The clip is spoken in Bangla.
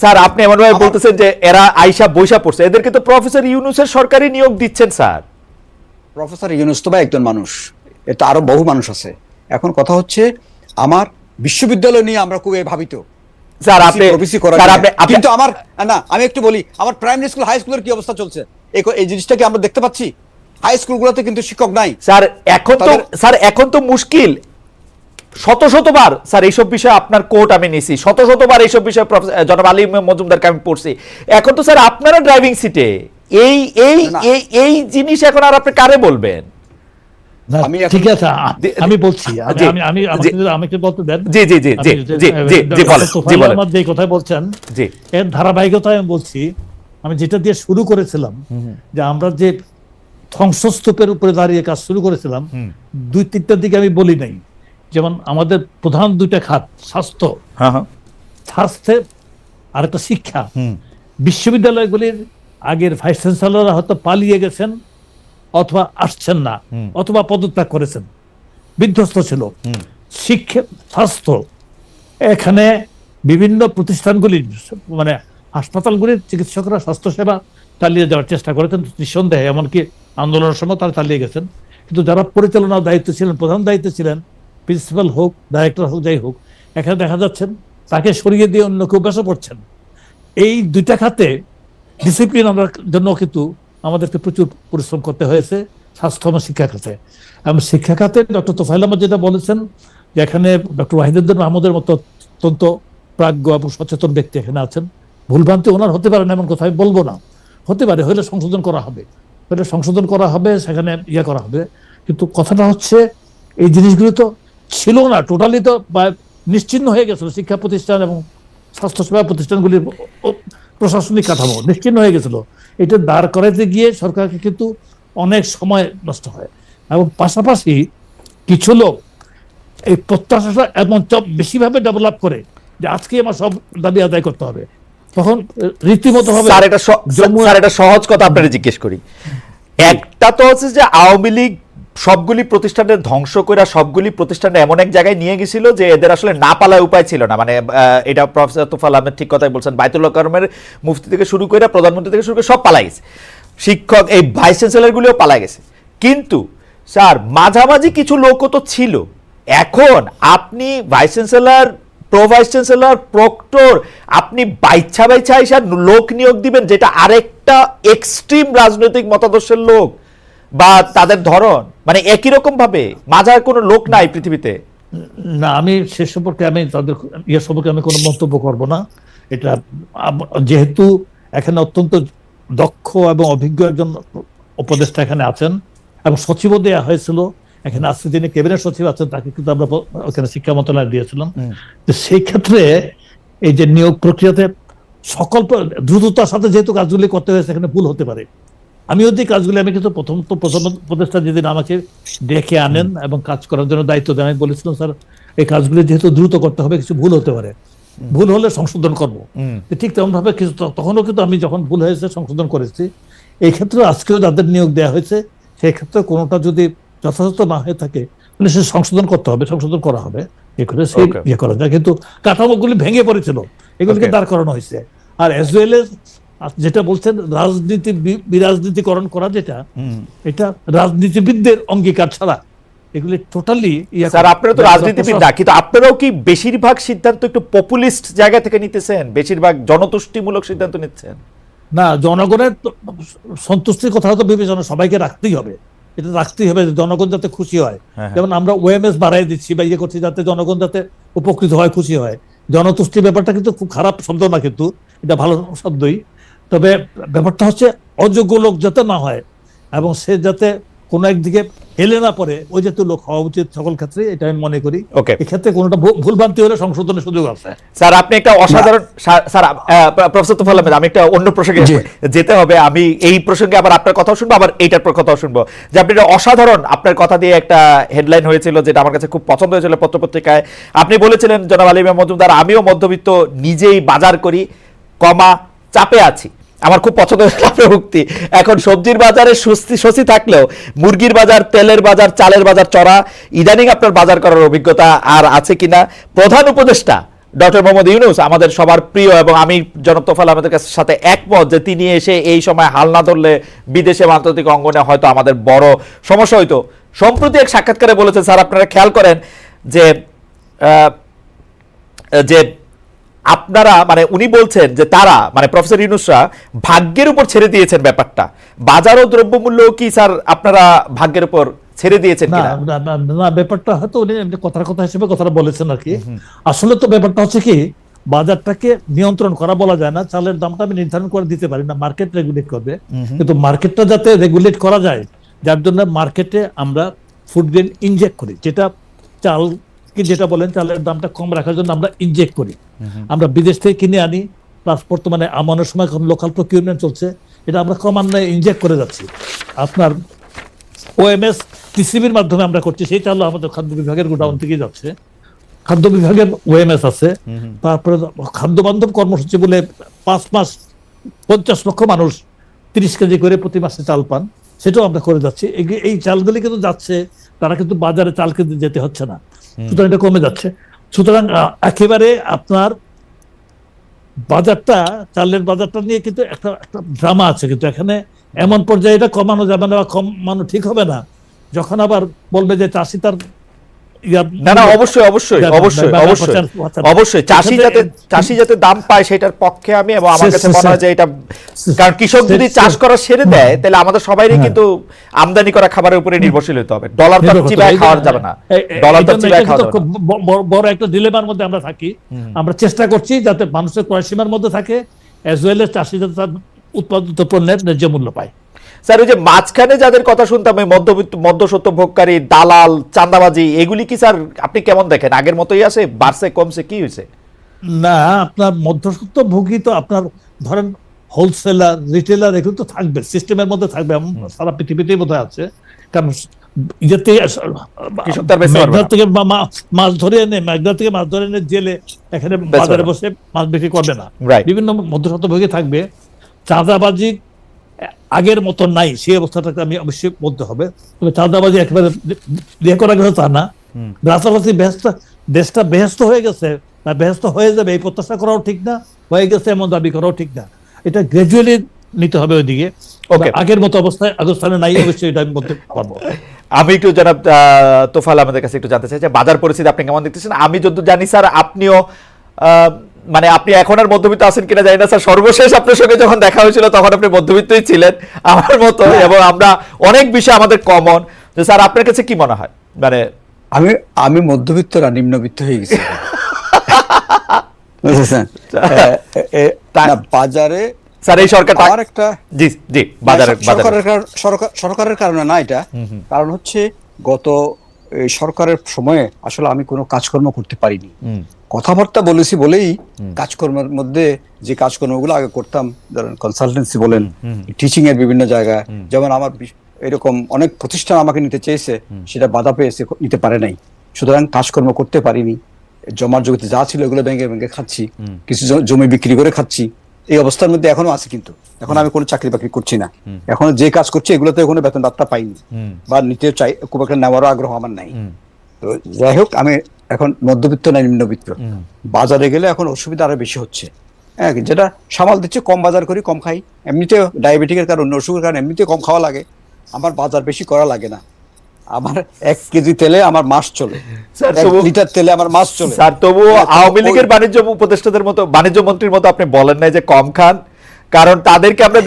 স্যার আপনি এমন ভাবে বলতেছেন যে এরা আইসা বৈশা পড়ছে। এদেরকে তো প্রফেসর ইউনুসের সরকারি নিয়োগ দিচ্ছেন স্যার। প্রফেসর ইউনুস তো ভাই একজন মানুষ। এটা আরও বহু মানুষ আছে। এখন কথা হচ্ছে আমার বিশ্ববিদ্যালয় নিয়ে আমরা খুবই ভাবিত। স্যার আপনি স্যার আপনি কিন্তু আমার না আমি একটু বলি আমার প্রাইমারি স্কুল হাই স্কুলের কি অবস্থা চলছে? এই জিনিসটা কি আমরা দেখতে পাচ্ছি? হাই স্কুলগুলোতে কিন্তু শিক্ষক নাই। স্যার এখন তো স্যার এখন তো মুশকিল। শত শতবার স্যার এইসব বিষয়ে আপনার কোর্ট আমি নিছি। শত শতবার এইসব বিষয়ে জনাব আলী মজুমদারকে আমি পড়ছি। এখন তো স্যার আপনারা ড্রাইভিং সিটে এই এই এই জিনিস এখন আর আপনি কারে বলবেন? না, আমি এখন- ঠিক আছে আমি বলছি আমি আমি আমি আমাকে বলতে দেন। জি জি জি জি জি জি জি ডক্টর বলেন জি তোফায়েল বলেন। আহমদ যে কথা বলছেন জি। এর ধারাবাহিকতায় আমি বলছি আমি যেটা দিয়ে শুরু করেছিলাম যে আমরা যে ধ্বংসস্তূপের উপরে দাঁড়িয়ে কাজ শুরু করেছিলাম দুই তিনটার দিকে আমি বলি নাই। যেমন আমাদের প্রধান দুইটা খাত স্বাস্থ্য। হ্যাঁ হ্যাঁ। আর একটা শিক্ষা। বিশ্ববিদ্যালয়গুলির আগের ভাইস চ্যান্সেলররা হয়তো পালিয়ে গেছেন অথবা আসছেন না অথবা পদত্যাগ করেছেন। বিধ্বস্ত ছিল। শিক্ষা স্বাস্থ্য এখানে বিভিন্ন প্রতিষ্ঠানগুলি মানে হাসপাতালগুলির চিকিৎসকরা স্বাস্থ্যসেবা চালিয়ে যাওয়ার চেষ্টা করেছেন নিঃসন্দেহে। এমনকি আন্দোলনের সময় তারা চালিয়ে গেছেন। কিন্তু যারা পরিচালনার দায়িত্ব ছিলেন প্রধান দায়িত্বে ছিলেন প্রিন্সিপাল হোক ডাইরেক্টর হোক, যাই হোক, এখানে দেখা যাচ্ছেন তাকে সরিয়ে দিয়ে অন্য কেউ বসে পড়ছেন। এই দুইটা খাতে ডিসিপ্লিন আনার জন্য কিন্তু আমাদেরকে প্রচুর পরিশ্রম করতে হয়েছে, স্বাস্থ্য এবং শিক্ষা খাতে। এবং শিক্ষা খাতে ডক্টর তোফাইল আহমদ যেটা বলেছেন যে এখানে ডক্টর ওয়াহিদুদ্দিন মাহমুদের মতো অত্যন্ত প্রাজ্ঞ এবং সচেতন ব্যক্তি এখানে আছেন। ভুলভ্রান্তি ওনার হতে পারে না এমন কথা আমি বলব না। হতে পারে, হলে সংশোধন করা হবে। হলে সংশোধন করা হবে, সেখানে ইয়ে করা হবে। কিন্তু কথাটা হচ্ছে, এই জিনিসগুলো তো ছিল না টোটালি তো নিশ্চিন্ন হয়ে গেছিল শিক্ষা প্রতিষ্ঠান এবং স্বাস্থ্যসেবা প্রতিষ্ঠানগুলির প্রশাসনিক কাঠামো নিশ্চিন্ন হয়ে গেছিল। এটা দাঁড় করাইতে গিয়ে সরকারকে কিন্তু অনেক সময় নষ্ট হয়। এবং পাশাপাশি কিছু লোক এই প্রত্যাশাটা এমন বেশিভাবে ডেভেলপ করে যে আজকে আমার সব দাবি আদায় করতে হবে। তখন রীতিমতো হবে স্যার এটা স্যার এটা সহজ কথা আপনারা জিজ্ঞেস করি। একটা তো হচ্ছে যে আওয়ামী লীগ সবগুলি প্রতিষ্ঠানের ধ্বংস করে সবগুলি প্রতিষ্ঠানে এমন এক জায়গায় নিয়ে গেছিল যে এদের আসলে না পালায় উপায় ছিল না। মানে এটা প্রফেসর তোফাল আহমেদ ঠিক কথাই বলছেন। বাইতুল্লাহ করমের মুফতি থেকে শুরু করে প্রধানমন্ত্রী থেকে শুরু করে সব পালাই গেছে। শিক্ষক, এই ভাইস চ্যান্সেলরগুলিও পালা গেছে। কিন্তু, স্যার, মাঝামাঝি কিছু লোকও তো ছিল। এখন আপনি vice chancellor, pro vice chancellor, proctor, আপনি বাইচ্ছা বাইচ্ছা এসে লোক নিয়োগ দিবেন যেটা আরেকটা এক্সট্রিম রাজনৈতিক মতাদর্শের লোক। বা তাদের ধরন মানে একই রকম ভাবে মাঝার কোনো লোক নাই পৃথিবীতে? না আমি সে সম্পর্কে আমি তাদের ইয়ে সম্পর্কে আমি কোনো মন্তব্য করব না। এটা যেহেতু এখানে অত্যন্ত দক্ষ এবং অভিজ্ঞ একজন উপদেষ্টা এখানে আছেন এবং সচিবও দেওয়া হয়েছিল। এখানে আজকে যিনি ক্যাবিনেট সচিব আছেন তাকে কিন্তু আমরা ওখানে শিক্ষা মন্ত্রণালয় দিয়েছিলাম। তো সেই ক্ষেত্রে এই যে নিয়োগ প্রক্রিয়াতে সকল দ্রুততার সাথে যেহেতু কাজগুলি করতে হয়েছে এখানে ভুল হতে পারে। আমি যদি কাজগুলি আমি কিন্তু প্রথম তো প্রথম উপদেষ্টা যেদিন আমাকে ডেকে আনেন এবং কাজ করার জন্য দায়িত্ব দেন আমি বলেছিলাম স্যার এই কাজগুলি যেহেতু দ্রুত করতে হবে কিছু ভুল হতে পারে। ভুল হলে সংশোধন করব। ঠিক তেমন ভাবে কিছু তখনও কিন্তু আমি যখন ভুল হয়েছে সংশোধন করেছি এই ক্ষেত্রে আজকেও যাদের নিয়োগ দেওয়া হয়েছে সেই ক্ষেত্রে কোনোটা যদি যথাযথ না হয়ে থাকে তাহলে সে সংশোধন করতে হবে সংশোধন করা হবে। এ করে সে ইয়ে করা যায়। কিন্তু কাঠামোগুলি ভেঙে পড়েছিল এগুলিকে দাঁড় করানো হয়েছে। আর এস ওয়েল যেটা বলছেন রাজনীতি বিরাজনীতিকরণ করা যেটা এটা রাজনীতিবিদদের অঙ্গীকার ছাড়া এগুলি টোটালি স্যার আপনারা তো রাজনীতিবিদ না কিন্তু আপনারাও কি বেশিরভাগ সিদ্ধান্ত একটু পপুলিস্ট জায়গা থেকে নিতেছেন? বেশিরভাগ জনতুষ্টিমূলক সিদ্ধান্ত নিচ্ছেন? না জনগণের সন্তুষ্টির কথা তো বিবেচনা সবাইকে রাখতেই হবে। এটা রাখতেই হবে যে জনগণ যাতে খুশি হয়। হ্যাঁ। যেমন আমরা ওএমএস বাড়াই দিচ্ছি বা ইয়ে করছি যাতে জনগণ যাতে উপকৃত হয় খুশি হয়। জনতুষ্টি ব্যাপারটা কিন্তু খুব খারাপ শব্দ না কিন্তু এটা ভালো শব্দই। তবে ব্যাপারটা হচ্ছে অযোগ্য লোক যাতে না হয় এবং সে যাতে কোনো একদিকে হেলে না পড়ে ওই জাতীয় লোক হওয়া উচিত সকল ক্ষেত্রে এটা আমি মনে করি। ওকে এক্ষেত্রে কোনোটা ভুল- ভুলভ্রান্তি হলে সংশোধনের সুযোগ আছে। স্যার আপনি একটা অসাধারণ স্যার প্রফেসর তোফাল আহমেদ আমি একটা অন্য প্রসঙ্গে যেতে হবে আমি এই প্রসঙ্গে আবার আপনার কথাও শুনব আবার এইটার পর কথাও শুনব। যে আপনি একটা অসাধারণ আপনার কথা দিয়ে একটা হেডলাইন হয়েছিল যেটা আমার কাছে খুব পছন্দ হয়েছিল পত্রপত্রিকায়। আপনি বলেছিলেন জনাব আলিমা মজুমদার আমিও মধ্যবিত্ত নিজেই বাজার করি কমা চাপে আছি। আমার খুব পছন্দের উক্তি। এখন সবজির বাজারে স্বস্তি স্বস্তি থাকলেও মুরগির বাজার, তেলের বাজার, চালের বাজার চড়া, ইদানিং আপনার বাজার করার অভিজ্ঞতা আর আছে কিনা? প্রধান উপদেষ্টা ডক্টর মোহাম্মদ ইউনুস আমাদের সবার প্রিয় এবং আমি জনাব তোফাল আমাদের কাছে সাথে একমত যে তিনি এসে এই সময় হাল না ধরলে বিদেশে আন্তর্জাতিক অঙ্গনে হয়তো আমাদের বড় সমস্যা হইতো। সম্প্রতি এক সাক্ষাৎকারে বলেছেন, স্যার, আপনারা খেয়াল করেন যে যে আপনারা মানে উনি বলছেন যে তারা মানে প্রফেসর ইউনুসরা ভাগ্যের উপর ছেড়ে দিয়েছেন ব্যাপারটা। বাজার ও দ্রব্যমূল্য কি স্যার আপনারা ভাগ্যের উপর ছেড়ে দিয়েছেন না ব্যাপারটা হয়তো উনি এমনি কথার কথা হিসেবে কথাটা বলেছেন আর কি। আসলে তো ব্যাপারটা হচ্ছে কি বাজারটাকে নিয়ন্ত্রণ করা বলা যায় না চালের দামটা আমি নির্ধারণ করে দিতে পারি না মার্কেট রেগুলেট করবে। কিন্তু মার্কেটটা যাতে রেগুলেট করা যায় যার জন্য মার্কেটে আমরা ফুড গ্রেন ইনজেক্ট করি যেটা চাল যেটা বলেন চালের দামটা কম রাখার জন্য আমরা ইনজেক্ট করি। আমরা বিদেশ থেকে কিনে আনি প্লাস বর্তমানে আমানের সময় লোকাল প্রকিউরমেন্ট চলছে এটা আমরা ক্রমান্বয়ে ইনজেক্ট করে যাচ্ছি। আপনার ওএমএস টিসিবির মাধ্যমে আমরা করছি সেই চালও আমাদের খাদ্য বিভাগের গোডাউন থেকে যাচ্ছে। খাদ্য বিভাগের ওএমএস আছে তারপরে খাদ্য বান্ধব কর্মসূচি বলে পাঁচ মাস পঞ্চাশ লক্ষ মানুষ তিরিশ কেজি করে প্রতি মাসে চাল পান সেটাও আমরা করে যাচ্ছি। এই চালগুলি কিন্তু যাচ্ছে তারা কিন্তু বাজারে চাল কিনতে যেতে হচ্ছে না। সুতরাং এটা কমে যাচ্ছে। সুতরাং একেবারে আপনার বাজারটা, চালের বাজারটা নিয়ে কিন্তু একটা একটা ড্রামা আছে। কিন্তু এখানে এমন পর্যায়ে এটা কমানো যাবে না বা কমানো ঠিক হবে না। যখন আবার বলবে যে চাষি তার না না অবশ্যই অবশ্যই অবশ্যই অবশ্যই অবশ্যই। চাষি যাতে চাষি যাতে দাম পায় সেটার পক্ষে আমি এবং আমার কাছে মনে হয় যে এটা কারণ কৃষক যদি চাষ করা দেয় তাহলে আমাদের হ্যাঁ। কিন্তু আমদানি করা খাবারের উপরে নির্ভরশীল হতে হবে। ডলার তো চিবায় খাওয়া যাবে না। ডলার তো চিবায় খাওয়া যাবে বড় একটা ডিলেমার মধ্যে আমরা থাকি। আমরা চেষ্টা করছি যাতে মানুষের ক্রয় সীমার মধ্যে থাকে অ্যাজ ওয়েল এস চাষি যাতে তার উৎপাদিত পণ্যের ন্যায্য মূল্য পায়। স্যার ওই যে মাঝখানে যাদের কথা শুনতাম ওই মধ্যবিত্ত মধ্যসত্ত্ব ভোগকারী দালাল চাঁদাবাজি এগুলি কি স্যার আপনি কেমন দেখেন? আগের মতোই আছে? বাড়ছে কমছে কি হয়েছে? না আপনার মধ্যস্থ ভোগী তো আপনার ধরেন হোলসেলার রিটেলার এগুলো তো থাকবে সিস্টেমের মধ্যে থাকবে সারা পৃথিবীতেই বোধহয় আছে। কারণ ইয়েতে থেকে মাছ ধরে এনে মেঘনা থেকে মাছ ধরে এনে জেলে এখানে বাজারে বসে মাছ বিক্রি করবে না। বিভিন্ন মধ্যস্থ ভোগী থাকবে। চাঁদাবাজি আগের মতো নাই সেই অবস্থাটাকে আমি অবশ্যই বলতে হবে। তবে চাঁদাবাজি একেবারে ইয়ে করা গেছে তা না। রাতারাতি ব্যস্ত দেশটা বেহস্ত হয়ে গেছে বা বেহস্ত হয়ে যাবে এই প্রত্যাশা করাও ঠিক না হয়ে গেছে এমন দাবি করাও ঠিক না। এটা গ্রাজুয়ালি নিতে হবে ওইদিকে. আগের মতো অবস্থায় অবস্থানে নাই অবশ্যই এটা আমি বলতে পারব। আমি একটু জনাব আহ, তোফাল আমাদের কাছে একটু জানতে চাই যে বাজার পরিস্থিতি আপনি কেমন দেখতেছেন? আমি যত জানি স্যার আপনিও আহ, মানে আপনি এখন আর মধ্যবিত্ত আছেন কিনা জানি না স্যার। সর্বশেষ আপনার সঙ্গে যখন দেখা হয়েছিল তখন আপনি মধ্যবিত্তই ছিলেন আমার মতো এবং আমরা অনেক বিষয় আমাদের কমন যে স্যার আপনার কাছে কি মনে হয়? মানে আমি আমি মধ্যবিত্ত না নিম্নবিত্ত হয়ে গেছি। তা- বাজারে স্যার এই সরকার আর একটা জি জি বাজারে সরকারের সরকারের কারণে না এটা। কারণ হচ্ছে গত এই সরকারের সময়ে আসলে আমি কোনো কাজকর্ম করতে পারিনি। কথাবার্তা বলেছি বলেই কাজকর্মের মধ্যে যে কাজকর্মগুলো আগে করতাম ধরেন কনসালটেন্সি বলেন টিচিং এর বিভিন্ন জায়গায়। যেমন আমার এরকম অনেক প্রতিষ্ঠান আমাকে নিতে চেয়েছে সেটা বাধা পেয়েছে নিতে পারে নাই। সুতরাং কাজকর্ম করতে পারিনি। জমার জগতে যা ছিল এগুলো ব্যাংকে ব্যাংকে খাচ্ছি। কিছু জমি বিক্রি করে খাচ্ছি। এই অবস্থার মধ্যে এখনও আছে কিন্তু। এখন আমি কোনো চাকরি বাকরি করছি না। এখন যে কাজ করছি এগুলোতে কোনো বেতন ভাত্তা পাইনি বা নিতে চাই খুব একটা নেওয়ারও আগ্রহ আমার নাই। তো যাই হোক আমি এখন মধ্যবিত্ত না নিম্নবিত্ত? বাজারে গেলে এখন অসুবিধা আরও বেশি হচ্ছে। হ্যাঁ যেটা সামাল দিচ্ছে কম বাজার করি কম খাই। এমনিতে ডায়াবেটিকের কারণ অসুখের কারণে এমনিতে কম খাওয়া লাগে। আমার বাজার বেশি করা লাগে না। আমার এক কেজি তেলে আমার মাস চলে। তবু- লিটার তেলে আমার মাস চলে। স্যার তবুও হ্যাঁ, আওয়ামী লীগের বাণিজ্য উপদেষ্টাদের মতো বাণিজ্য মন্ত্রীর মতো আপনি বলেন নাই যে কম খান। কারণ তাদেরকে আমরা